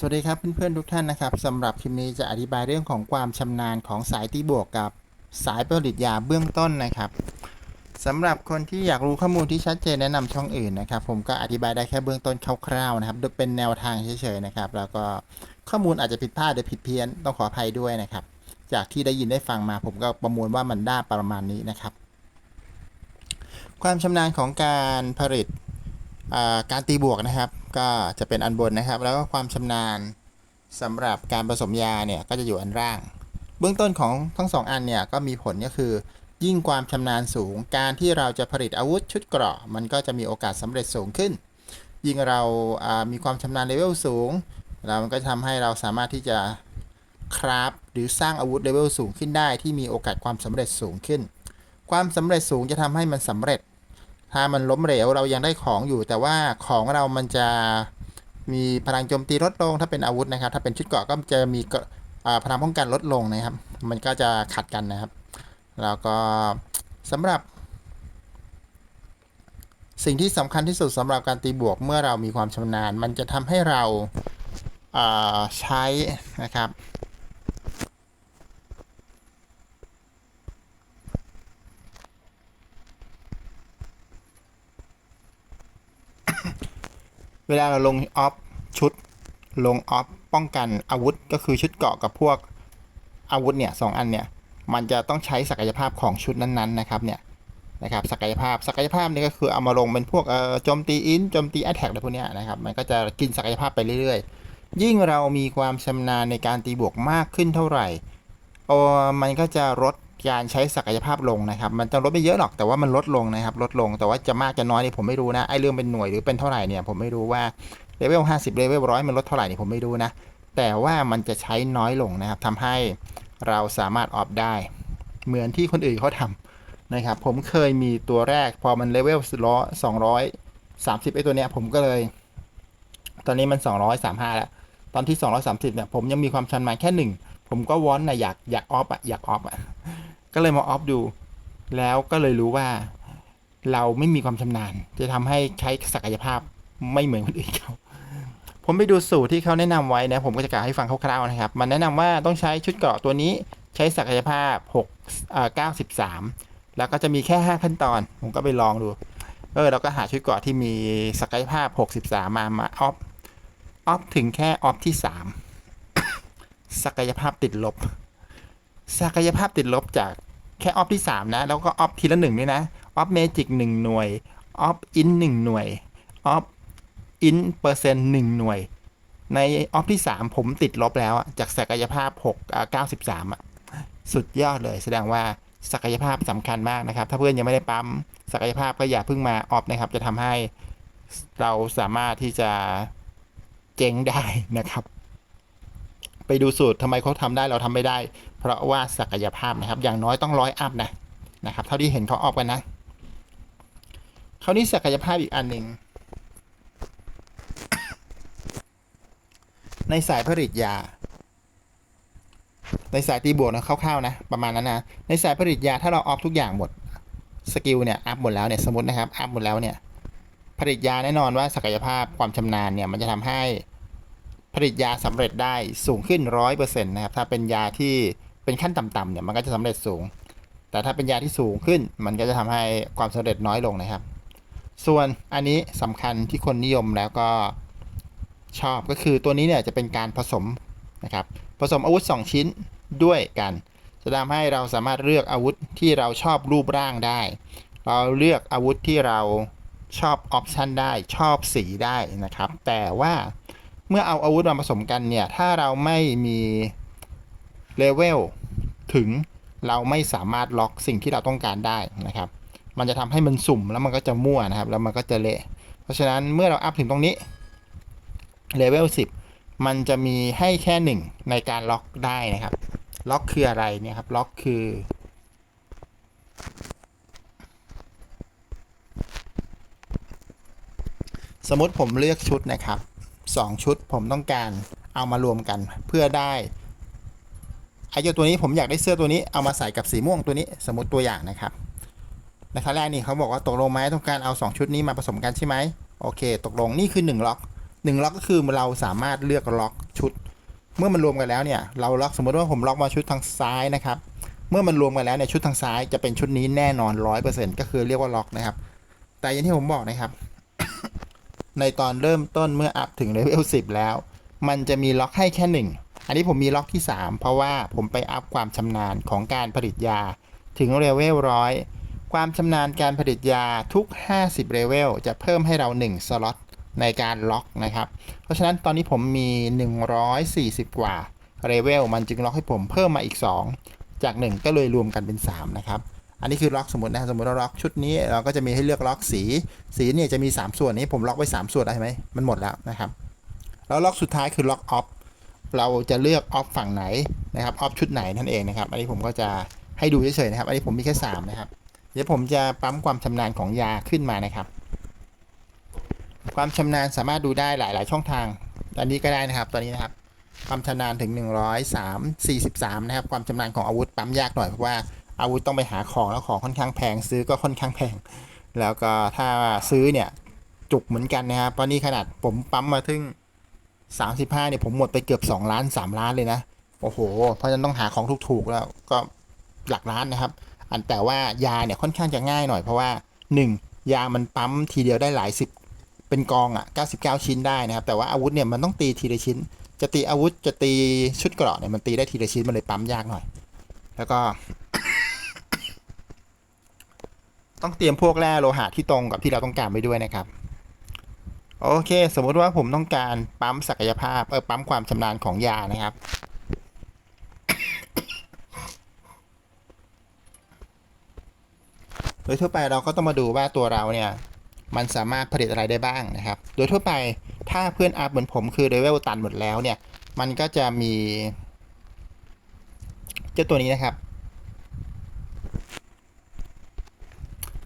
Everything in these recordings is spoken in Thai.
สวัสดีครับเพื่อนๆทุกท่านนะครับสำหรับคลิปนี้จะอธิบายเรื่องของความชำนาญของสายตีบวกกับสายผลิตยาเบื้องต้นนะครับสำหรับคนที่อยากรู้ข้อมูลที่ชัดเจนแนะนำช่องอื่นนะครับ ผมก็อธิบายได้แค่เบื้องต้นคร่าวๆนะครับเป็นแนวทางเฉยๆนะครับแล้วก็ข้อมูลอาจจะผิดพลาดหรือผิดเพี้ยนต้องขออภัยด้วยนะครับ จากที่ได้ยินได้ฟังมา ผมก็ประมวลว่ามันได้ประมาณนี้นะครับ ความชำนาญของการผลิต การตีบวกนะครับ ก็จะเป็นอันบนนะครับ แล้วก็ความชำนาญสำหรับการผสมยาเนี่ยก็จะอยู่อันล่าง เบื้องต้นของทั้งสองอันเนี่ยก็มีผลก็คือ ยิ่งความชำนาญสูง การที่เราจะผลิตอาวุธชุดเกราะ มันก็จะมีโอกาสสำเร็จสูงขึ้น ยิ่งเรามีความชำนาญเลเวลสูงเรามันก็ทำให้เราสามารถที่จะคราฟหรือสร้างอาวุธเลเวลสูงขึ้นได้ที่มีโอกาสความสำเร็จสูงขึ้น ความสำเร็จสูงจะทำให้มันสำเร็จ ถ้ามันล้มเหลวเรายังได้ของอยู่ แต่ว่าของเรามันจะมีพลังโจมตีลดลง ถ้าเป็นอาวุธนะครับ ถ้าเป็นชุดเกราะก็จะมีพลังป้องกันลดลงนะครับ มันก็จะขัดกันนะครับ แล้วก็สำหรับ สิ่งที่สำคัญที่สุดสำหรับการตีบวกเมื่อเรามีความชำนาญ มันจะทำให้เราใช้นะครับ เวลาเราลงออฟชุดลงออฟป้องกันอาวุธก็คือชุดเกราะกับพวกอาวุธเนี่ยสองอันเนี่ยมันจะต้องใช้ศักยภาพของชุดนั้นๆนะครับเนี่ยนะครับศักยภาพศักยภาพนี่ก็คือเอามาลงเป็นพวกเอ่อโจมตีอินโจมตีแอตแทกอะไรพวกเนี้ยนะครับมันก็จะกินศักยภาพไปเรื่อยๆ ยิ่งเรามีความชำนาญในการตีบวกมากขึ้นเท่าไหร่โอ้มันก็จะลด การใช้ศักยภาพลงนะครับ มันจะลดไม่เยอะหรอกแต่ว่ามันลดลงนะครับ ลดลงแต่ว่าจะมากจะน้อยนี่ผมไม่รู้นะไอ้เรื่องเป็นหน่วยหรือเป็นเท่าไหร่เนี่ยผมไม่รู้ว่าเลเวล50เลเวลร้อยมันลดเท่าไหร่นี่ผมไม่รู้นะ แต่ว่ามันจะใช้น้อยลงนะครับทำให้เราสามารถออฟได้ เหมือนที่คนอื่นเขาทำนะครับ ผมเคยมีตัวแรกพอมันเลเวลร้อยสองร้อยสามสิบไอตัวเนี้ยผมก็เลย ตอนนี้มันสองร้อยสามห้าแล้วตอนที่สองร้อยสามสิบเนี่ยผมยังมีความชำนมาแค่หนึ่งผมก็วอนนะอยากอยากออฟอะอยากออฟอะ ก็เลยมาออฟดู แล้วก็เลยรู้ว่าเราไม่มีความชำนาญ จะทำให้ใช้ศักยภาพไม่เหมือนคนอื่นเขาผมไปดูสูตรที่เขาแนะนำไว้นะ ผมก็จะกล่าวให้ฟังคร่าวๆนะครับ มันแนะนำว่าต้องใช้ชุดเกราะตัวนี้ใช้ศักยภาพ6เอ่า93 แล้วก็จะมีแค่ 5 ขั้นตอน ผมก็ไปลองดู เออเราก็หาชุดเกราะที่มีศักยภาพ 63 มา มาออฟ ออฟถึงแค่ออฟที่ 3 ศักยภาพติดลบ ศักยภาพติดลบจากแค่ออฟที่ 3 นะ แล้วก็ออฟทีละหนึ่งด้วยนะออฟเมจิกหนึ่งหน่วยออฟอินหนึ่งหน่วยออฟอินเปอร์เซ็นต์หนึ่งหน่วย ในออฟที่ 3 ผมติดลบแล้วจากศักยภาพ6อ่า93อะสุดยอดเลย แสดงว่าศักยภาพสำคัญมากนะครับ ถ้าเพื่อนยังไม่ได้ปั๊มศักยภาพก็อย่าเพิ่งมาออฟนะครับ จะทำให้เราสามารถที่จะเจ๊งได้นะครับ ไปดูสูตรทำไมเขาทำได้เราทำไม่ได้ เพราะว่าศักยภาพนะครับ อย่างน้อยต้องร้อยอัพนะนะครับ เท่าที่เห็นเขาออกกันนะคราวนี้ศักยภาพอีกอันหนึ่งในสายผลิตยา ในสายตีบวกนะคร่าวๆนะ ประมาณนั้นนะ ในสายผลิตยาถ้าเราออฟทุกอย่างหมดสกิลเนี่ยอัพหมดแล้วเนี่ยสมมตินะครับอัพหมดแล้วเนี่ยผลิตยาแน่นอนว่าศักยภาพความชำนาญเนี่ยมันจะทำให้ผลิตยาสำเร็จได้สูงขึ้นร้อยเปอร์เซ็นต์นะครับถ้าเป็นยาที่ เป็นขั้นต่ำๆเนี่ยมันก็จะสำเร็จสูง แต่ถ้าเป็นยาที่สูงขึ้น มันก็จะทำให้ความสำเร็จน้อยลงนะครับ ส่วนอันนี้สำคัญที่คนนิยมแล้วก็ชอบก็คือตัวนี้เนี่ยจะเป็นการผสมนะครับผสมอาวุธ 2 ชิ้นด้วยกัน จะทำให้เราสามารถเลือกอาวุธที่เราชอบรูปร่างได้ เราเลือกอาวุธที่เราชอบออปชันได้ชอบสีได้นะครับ แต่ว่าเมื่อเอาอาวุธมาผสมกันเนี่ย ถ้าเราไม่มีเลเวล ถึงเราไม่สามารถล็อกสิ่งที่เราต้องการได้นะครับ มันจะทำให้มันสุ่มแล้วมันก็จะมั่วนะครับ แล้วมันก็จะเละ เพราะฉะนั้นเมื่อเราอัพถึงตรงนี้เลเวล10 มันจะมีให้แค่หนึ่งในการล็อกได้นะครับ ล็อกคืออะไรเนี่ยครับ ล็อกคือ สมมติผมเลือกชุดนะครับ 2 ชุดผมต้องการเอามารวมกันเพื่อได้ ไอ้เจ้าตัวนี้ผมอยากได้เสื้อตัวนี้เอามาใส่กับสีม่วงตัวนี้สมมติตัวอย่างนะครับในครั้งแรกนี่เขาบอกว่าตกลงไหมต้องการเอา 2 ชุดนี้มาผสมกันใช่ไหมโอเค ตกลงนี่คือ 1 ล็อกหนึ่งล็อกก็คือเราสามารถเลือกล็อกชุด เมื่อมันรวมกันแล้วเนี่ยเราล็อกสมมติว่าผมล็อกมาชุดทางซ้ายนะครับเมื่อมันรวมกันแล้วเนี่ยชุดทางซ้ายจะเป็นชุดนี้แน่นอนร้อยเปอร์เซ็นต์ก็คือเรียกว่าล็อกนะครับ แต่อย่างที่ผมบอกนะครับ ในตอนเริ่มต้นเมื่ออัพถึงเลเวล10 แล้ว มันจะมีล็อกให้แค่หนึ่ง อันนี้ผมมีล็อกที่ 3 เพราะว่าผมไปอัพความชำนาญของการผลิตยา ถึงเลเวลร้อยความชำนาญการผลิตยาทุก 50เลเวลจะเพิ่มให้เรา 1 สล็อตในการล็อกนะครับ เพราะฉะนั้นตอนนี้ผมมี 140 กว่าเลเวลมันจึงล็อกให้ผมเพิ่มมาอีก 2 จาก 1 ก็เลยรวมกันเป็น 3 นะครับ อันนี้คือล็อกสมมตินะสมมติเราล็อกชุดนี้เราก็จะมีให้เลือกล็อกสี สีเนี่ยจะมี 3 ส่วนนี้ผมล็อกไว้ 3 ส่วนได้ไหมมันหมดแล้วนะครับ แล้วล็อกสุดท้ายคือล็อกออฟ เราจะเลือกออฟฝั่งไหนนะครับออฟชุดไหนนั่นเองนะครับ อันนี้ผมก็จะให้ดูเฉยๆนะครับ อันนี้ผมมีแค่3นะครับ เดี๋ยวผมจะปั๊มความชำนาญของยาขึ้นมานะครับ ความชำนาญสามารถดูได้หลาย ๆ ช่องทางอันนี้ก็ได้นะครับ ตอนนี้นะครับ ความชำนาญถึง 103 43 นะครับ ความชำนาญของอาวุธปั๊มยากหน่อยเพราะว่าอาวุธต้องไปหาของแล้วของค่อนข้างแพงซื้อก็ค่อนข้างแพง แล้วก็ถ้าซื้อเนี่ยจุกเหมือนกันนะครับเพราะนี่ขนาดผมปั๊มมาถึง 35เนี่ยผมหมดไปเกือบ 2 ล้าน 3 ล้านเลยนะ โอ้โห เพราะฉะนั้นต้องหาของถูกๆแล้วก็หลักล้านนะครับ อันแต่ว่ายาเนี่ยค่อนข้างจะง่ายหน่อยเพราะว่า 1 ยามันปั๊มทีเดียวได้หลายสิบเป็นกองอะ99 ชิ้นได้นะครับ แต่ว่าอาวุธเนี่ยมันต้องตีทีละชิ้น จะตีอาวุธจะตีชุดเกราะเนี่ยมันตีได้ทีละชิ้นมันเลยปั๊มยากหน่อย แล้วก็ ต้องเตรียมพวกแร่โลหะที่ตรงกับที่เราต้องการไปด้วยนะครับ โอเค สมมติว่าผมต้องการปั๊มศักยภาพเออปั๊มความชำนาญของยานะครับ โดยทั่วไปเราก็ต้องมาดูว่าตัวเราเนี่ยมันสามารถผลิตอะไรได้บ้างนะครับ โดยทั่วไปถ้าเพื่อนอัพเหมือนผมคือเลเวลตันหมดแล้วเนี่ย มันก็จะมี เจ้าตัวนี้นะครับ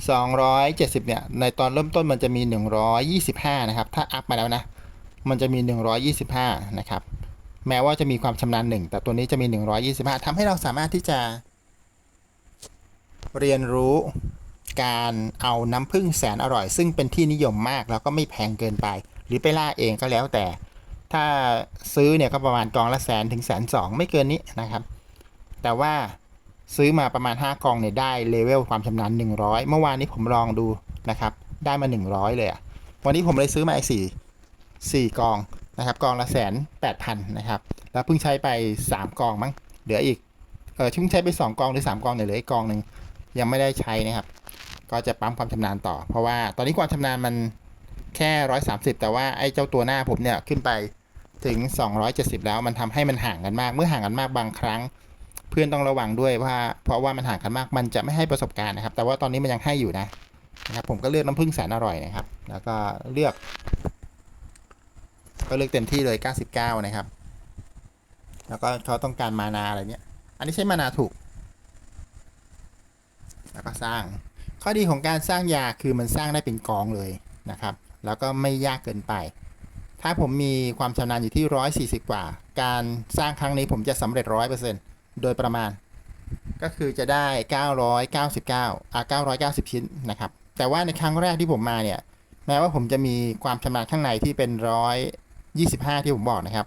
270 เนี่ย ในตอนเริ่มต้นมันจะมี 125 นะครับ ถ้าอัพมาแล้วนะ มันจะมี 125 นะครับ แม้ว่าจะมีความชำนาญหนึ่งแต่ตัวนี้จะมี 125ทำให้เราสามารถที่จะ เรียนรู้การเอาน้ำผึ้งแสนอร่อย ซึ่งเป็นที่นิยมมากแล้วก็ไม่แพงเกินไป หรือไปล่าเองก็แล้วแต่ ถ้าซื้อเนี่ยก็ประมาณกองละแสนถึงแสนสองไม่เกินนี้นะครับ แต่ว่า ซื้อมาประมาณ 5 กองเนี่ยได้เลเวลความชำนาญ 100 เมื่อวานนี้ผมลองดูนะครับ ได้มา 100 เลยอะวันนี้ผมเลยซื้อมาอีกสี่สี่กองนะครับ กองละแสนแปดพันนะครับ แล้วเพิ่งใช้ไป 3 กองมั้ง เหลืออีก เออเพิ่งใช้ไป 2 กองหรือ 3 กองเนี่ยเหลืออีกกองหนึ่งยังไม่ได้ใช้นะครับ ก็จะปั๊มความชำนาญต่อ เพราะว่าตอนนี้ความชำนาญมันแค่ 130 แต่ว่าไอ้เจ้าตัวหน้าผมเนี่ยขึ้นไปถึง 270 แล้วมันทำให้มันห่างกันมาก เมื่อห่างกันมากบางครั้ง เพื่อนต้องระวังด้วยว่าเพราะว่ามันห่างกันมากมันจะไม่ให้ประสบการณ์นะครับ แต่ว่าตอนนี้มันยังให้อยู่นะนะครับ ผมก็เลือกน้ำผึ้งแสนอร่อยนะครับ แล้วก็เลือก ก็เลือกเต็มที่เลย 99 นะครับ แล้วก็เขาต้องการมานาอะไรเนี้ย อันนี้ใช้มานาถูก แล้วก็สร้าง ข้อดีของการสร้างยาคือมันสร้างได้เป็นกองเลยนะครับ แล้วก็ไม่ยากเกินไป ถ้าผมมีความชำนาญอยู่ที่ 140 กว่า การสร้างครั้งนี้ผมจะสำเร็จ 100% โดยประมาณ ก็คือจะได้ 999อะ990 ชิ้นนะครับ แต่ว่าในครั้งแรกที่ผมมาเนี่ย แม้ว่าผมจะมีความชำนาญข้างในที่เป็น 125 ที่ผมบอกนะครับ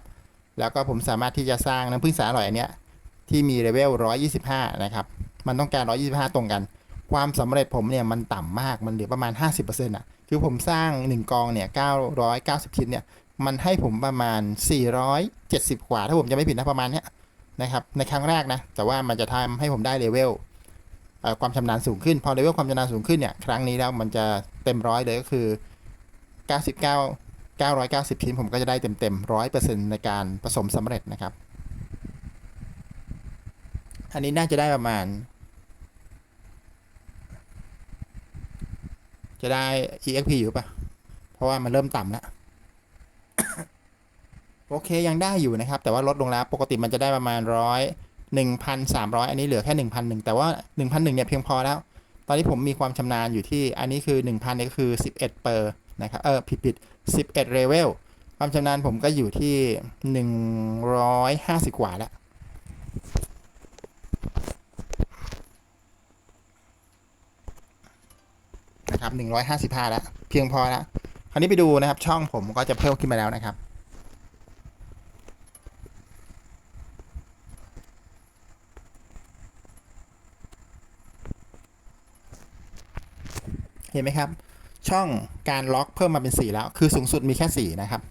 แล้วก็ผมสามารถที่จะสร้างน้ำผึ้งสาอร่อยอันเนี้ยที่มีเลเวล 125 นะครับ มันต้องการ 125 ตรงกัน ความสำเร็จผมเนี่ยมันต่ำมาก มันเหลือประมาณ 50%อะ คือผมสร้าง 1 กองเนี่ย 990 ชิ้นเนี่ย มันให้ผมประมาณ 470 กว่า ถ้าผมจะไม่ผิดนะประมาณเนี้ย นะครับในครั้งแรกนะแต่ว่ามันจะทำให้ผมได้เลเวลเความชำนาญสูงขึ้น พอเลเวลความชำนาญสูงขึ้นเนี่ยครั้งนี้แล้วมันจะเต็มร้อยเลยก็คือ 99 990 ชิ้นผมก็จะได้เต็มเต็มร้อยเปอร์เซ็นต์ในการผสมสำเร็จนะครับ อันนี้น่าจะได้ประมาณ จะได้ exp อยู่ปะเพราะว่ามันเริ่มต่ำแล้ว โอเคยังได้อยู่นะครับ แต่ว่าลดลงแล้วปกติมันจะได้ประมาณร้อยหนึ่งพันสามร้อยอันนี้เหลือแค่หนึ่งพันหนึ่งแต่ว่าหนึ่งพันหนึ่งเนี่ยเพียงพอแล้ว ตอนนี้ผมมีความชำนาญอยู่ที่อันนี้คือหนึ่งพันนี่ก็คือสิบเอ็ดเปอร์นะครับ เออผิดผิดสิบเอ็ดเลเวล ความชำนาญผมก็อยู่ที่หนึ่งร้อยห้าสิบกว่าแล้ว นะครับ 155 แล้ว เพียงพอแล้ว คราวนี้ไปดูนะครับ ช่องผมก็จะเพิ่มขึ้นมาแล้วนะครับ เห็นไหมครับ ช่องการล็อกเพิ่มมาเป็น 4 แล้ว คือสูงสุดมีแค่ 4 นะครับ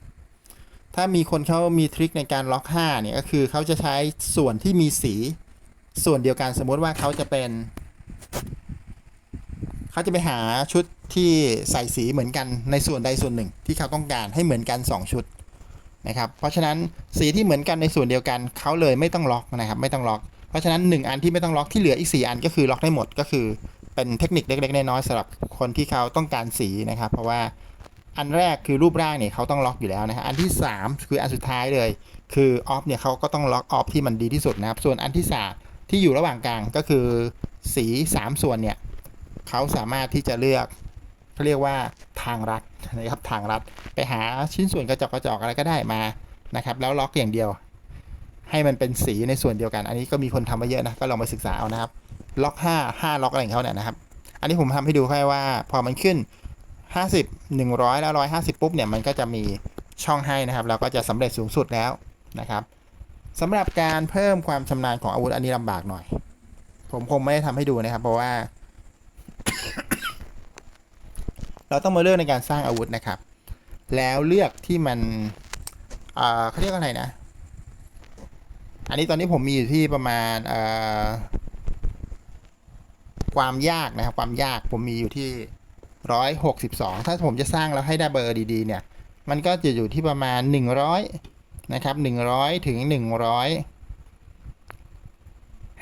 ถ้ามีคนเขามีทริคในการล็อก5เนี่ยก็คือเขาจะใช้ส่วนที่มีสีส่วนเดียวกันสมมติว่าเขาจะเป็นเขาจะไปหาชุดที่ใส่สีเหมือนกันในส่วนใดส่วนหนึ่ง ที่เขาต้องการให้เหมือนกัน 2 ชุดนะครับ เพราะฉะนั้นสีที่เหมือนกันในส่วนเดียวกันเขาเลยไม่ต้องล็อกนะครับ ไม่ต้องล็อก เพราะฉะนั้น 1 อันที่ไม่ต้องล็อกที่เหลืออีก 4 อันก็คือล็อกได้หมดก็คือ เป็นเทคนิคเล็กๆน้อยๆสำหรับคนที่เขาต้องการสีนะครับ เพราะว่าอันแรกคือรูปร่างเนี่ยเขาต้องล็อกอยู่แล้วนะฮะอันที่ 3 คืออันสุดท้ายเลย คือออฟเนี่ยเขาก็ต้องล็อกออฟที่มันดีที่สุดนะครับ ส่วนอันที่สามที่อยู่ระหว่างกลางก็คือสี 3 ส่วนเนี่ยเขาสามารถที่จะเลือกเขาเรียกว่าทางรัดนะครับทางรัดไปหาชิ้นส่วนกระจกกระจกอะไรก็ได้มานะครับ แล้วล็อกอย่างเดียว ให้มันเป็นสีในส่วนเดียวกัน อันนี้ก็มีคนทำมาเยอะนะก็ลองไปศึกษาเอานะครับ ล็อก5 5ล็อกอะไรของเขาเนี่ยนะครับ อันนี้ผมทำให้ดูแค่ว่า พอมันขึ้น 50 100 แล้ว 150 ปุ๊บเนี่ยมันก็จะมีช่องให้นะครับแล้วก็จะสำเร็จสูงสุดแล้วนะครับสำหรับการเพิ่มความชำนาญของอาวุธอันนี้ลำบากหน่อย ผมคงไม่ได้ทำให้ดูนะครับ เพราะว่า เราต้องมาเลือกในการสร้างอาวุธนะครับ แล้วเลือกที่มันเเขาเรียกว่าอะไรนะ อันนี้ตอนนี้ผมมีอยู่ที่ประมาณ ความยากนะครับความยากผมมีอยู่ที่ร้อยหกสิบสองถ้าผมจะสร้างแล้วให้ได้เบอร์ดีๆเนี่ย มันก็จะอยู่ที่ประมาณหนึ่งร้อยนะครับหนึ่งร้อยถึงหนึ่งร้อย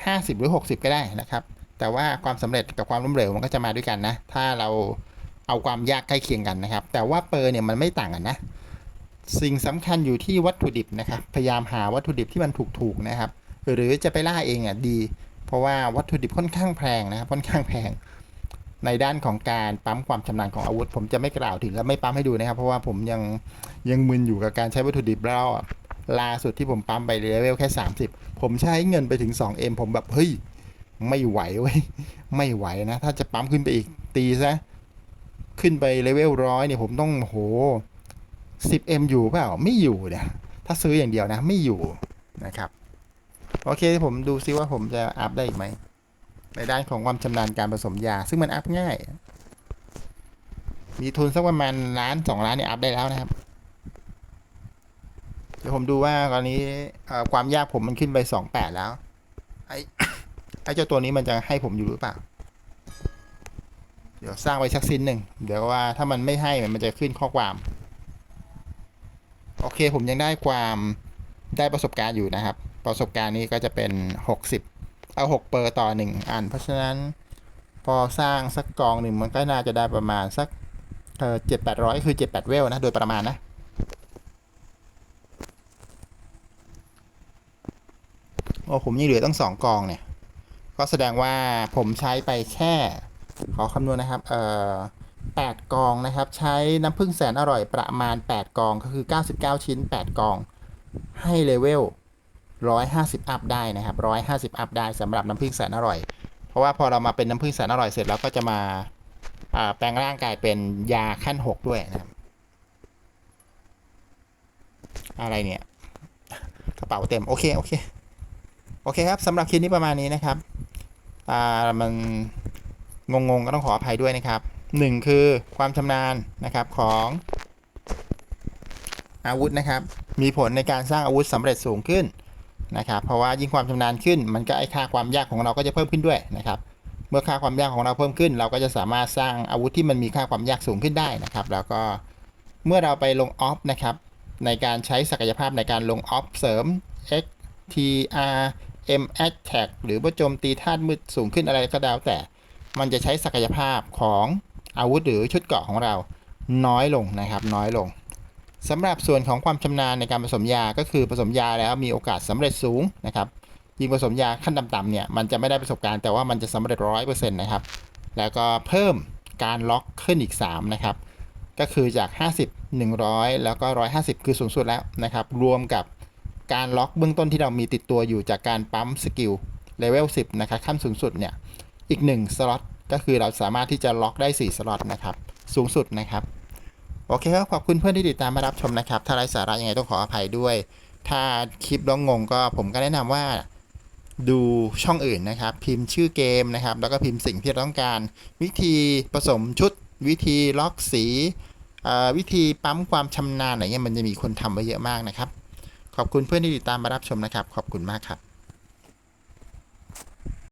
ห้าสิบหรือหกสิบก็ได้นะครับ แต่ว่าความสำเร็จกับความล้มเหลวมันก็จะมาด้วยกันนะ ถ้าเราเอาความยากใกล้เคียงกันนะครับ แต่ว่าเปอร์เนี่ยมันไม่ต่างกันนะ สิ่งสำคัญอยู่ที่วัตถุดิบนะครับ พยายามหาวัตถุดิบที่มันถูกๆนะครับ หรือจะไปล่าเองอะดี เพราะว่าวัตถุดิบค่อนข้างแพงนะครับค่อนข้างแพง ในด้านของการปั๊มความชำนาญของอาวุธ ผมจะไม่กล่าวถึงและไม่ปั๊มให้ดูนะครับ เพราะว่าผมยังยังมึนอยู่กับการใช้วัตถุดิบแล้วล่าสุดที่ผมปั๊มไปเลเวลแค่ 30 ผมใช้เงินไปถึง 2M ผมแบบเฮ้ยไม่ไหวเว้ยไม่ไหวนะ ถ้าจะปั๊มขึ้นไปอีกตีซะขึ้นไปเลเวลร้อยเนี่ยผมต้องโห 10M อยู่เปล่าไม่อยู่เนี่ยถ้าซื้ออย่างเดียวนะ ไม่อยู่นะครับ โอเคผมดูซิว่าผมจะอัพได้อีกไหมในด้านของความชำนาญการผสมยา ซึ่งมันอัพง่าย มีทุนสักประมาณล้านสองล้านเนี่ยอัพได้แล้วนะครับ เดี๋ยวผมดูว่าตอนนี้ความยากผมมันขึ้นไปสองแปดแล้ว ไอ้ไอ้เจ้าตัวนี้มันจะให้ผมอยู่หรือเปล่า เดี๋ยวสร้างไว้สักสิ้นหนึ่ง เดี๋ยวว่าถ้ามันไม่ให้มันจะขึ้นข้อความ โอเคผมยังได้ความได้ประสบการณ์อยู่นะครับ ประสบการณ์นี้ก็จะเป็น 60 เอา6เปอร์ต่อ 1 อัน เพราะฉะนั้นพอสร้างสักกองหนึ่งมันก็น่าจะได้ประมาณสักเออเจ็ดแปดร้อยคือเจ็ดแปดเวลนะ โดยประมาณนะ โอ้ผมยังเหลือตั้งสองกองเนี่ย ก็แสดงว่าผมใช้ไปแค่ ขอคำนวณนะครับ เอ่อแปดกองนะครับ ใช้น้ำผึ้งแสนอร่อยประมาณ 8 กองก็คือ 99 ชิ้น 8 กอง ให้เลเวล 150 อัพได้นะครับ 150 อัพได้สำหรับน้ำผึ้งแสนอร่อย เพราะว่าพอเรามาเป็นน้ำผึ้งแสนอร่อยเสร็จแล้วก็จะมาแปลงร่างกายเป็นยาขั้น 6 ด้วยนะครับ อะไรเนี่ย กระเป๋าเต็ม โอเค โอเค โอเคครับสำหรับคลิปนี้ประมาณนี้นะครับ อ่า มันงงๆก็ต้องขออภัยด้วยนะครับหนึ่งคือความชำนาญนะครับของอาวุธนะครับ มีผลในการสร้างอาวุธสำเร็จสูงขึ้น นะครับ เพราะว่ายิ่งความชำนาญขึ้น มันก็ไอค่าความยากของเราก็จะเพิ่มขึ้นด้วยนะครับ เมื่อค่าความยากของเราเพิ่มขึ้น เราก็จะสามารถสร้างอาวุธที่มันมีค่าความยากสูงขึ้นได้นะครับ แล้วก็เมื่อเราไปลงออฟนะครับในการใช้ศักยภาพในการลงออฟเสริม X T R M Attack หรือว่าโจมตีธาตุมืดสูงขึ้นอะไรก็แล้วแต่ มันจะใช้ศักยภาพของอาวุธหรือชุดเกราะของเราน้อยลงนะครับ น้อยลง สำหรับส่วนของความชำนาญในการผสมยาก็คือผสมยาแล้วมีโอกาสสำเร็จสูงนะครับยิ่งผสมยาขั้นต่ำๆเนี่ยมันจะไม่ได้ประสบการณ์แต่ว่ามันจะสำเร็จร้อยเปอร์เซ็นต์นะครับแล้วก็เพิ่มการล็อกขึ้นอีก 3 นะครับ ก็คือจาก 50 100 แล้วก็ 150 คือสูงสุดแล้วนะครับ รวมกับการล็อกเบื้องต้นที่เรามีติดตัวอยู่จากการปั๊มสกิลเลเวล 10 นะครับขั้นสูงสุดเนี่ยอีก 1 สล็อตก็คือเราสามารถที่จะล็อกได้ 4 สล็อตนะครับ สูงสุดนะครับ โอเคครับขอบคุณเพื่อนที่ติดตามมารับชมนะครับ ถ้าไร้สาระยังไงต้องขออภัยด้วย ถ้าคลิปแล้วงงงก็ผมก็แนะนำว่าดูช่องอื่นนะครับ พิมพ์ชื่อเกมนะครับ แล้วก็พิมพ์สิ่งที่ต้องการ วิธีผสมชุด วิธีล็อกสีวิธีปั๊มความชำนาญอะไรเงี้ยมันจะมีคนทำไว้เยอะมากนะครับ ขอบคุณเพื่อนที่ติดตามมารับชมนะครับ ขอบคุณมากครับ